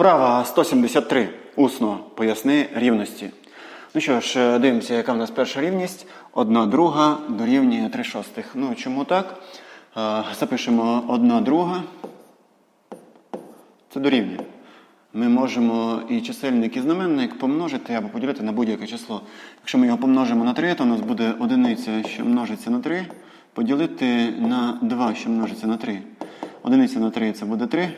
Вправа 173. Усно поясни рівності. Ну що ж, дивимося, яка в нас перша рівність. Одна друга дорівнює 3 шостих. Ну, чому так? Е, Запишемо одна друга. Це дорівнює. Ми можемо і чисельник, і знаменник помножити або поділити на будь-яке число. Якщо ми його помножимо на 3, то у нас буде одиниця, що множиться на 3, поділити на 2, що множиться на 3. Одиниця на 3 це буде 3,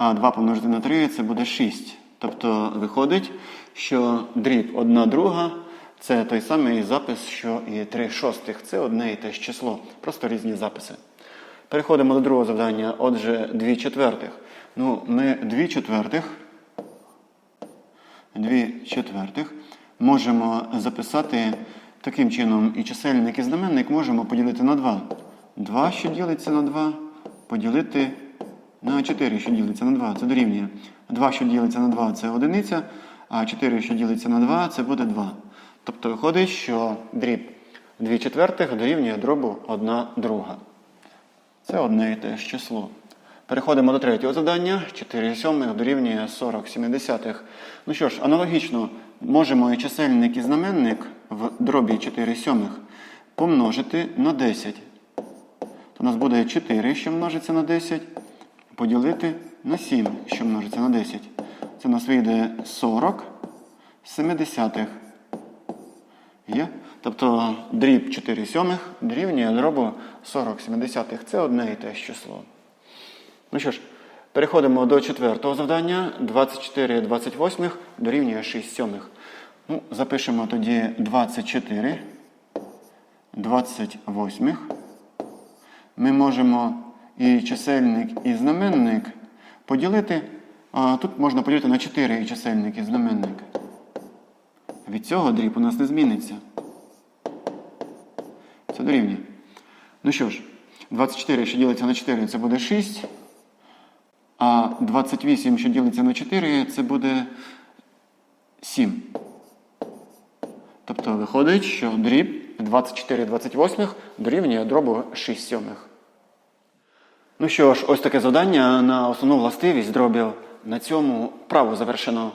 а 2 помножити на 3 це буде 6. Тобто виходить, що дріб 1 друга це той самий запис, що і 3 шостих. Це одне і те ж число, просто різні записи. Переходимо до другого завдання. Отже, 2 четвертих. Ну, ми 2 четвертих, 2 четвертих можемо записати таким чином і чисельник, і знаменник можемо поділити на 2. 2, що ділиться на 2, поділити на 4, що ділиться на 2. Це дорівнює. 2, що ділиться на 2, це одиниця, а 4, що ділиться на 2, це буде 2. Тобто виходить, що дріб 2 четвертих дорівнює дробу 1 друга. Це одне і те ж число. Переходимо до третього завдання. 4 сьомих дорівнює 40 сімдесятих. Ну що ж, аналогічно можемо і чисельник, і знаменник в дробі 4 сьомих помножити на 10. То у нас буде 4, що множиться на 10, поділити на 7, що множиться на 10. Це у нас вийде 40 семидесятих. Є? Тобто дріб 4 сьомих дорівнює дробу 40 семидесятих. Це одне і те ж число. Ну що ж, переходимо до четвертого завдання. 24 28 дорівнює 6 сьомих. Ну, запишемо тоді 24 28. Ми можемо і чисельник, і знаменник поділити. Тут можна поділити на 4 і чисельник, і знаменник. Від цього дріб у нас не зміниться. Це дорівнює. Ну що ж, 24, що ділиться на 4, це буде 6. А 28, що ділиться на 4, це буде 7. Тобто виходить, що дріб 24 28 дорівнює дробу 6 сьомих. Ну що ж, ось таке завдання на основну властивість дробів. На цьому право завершено.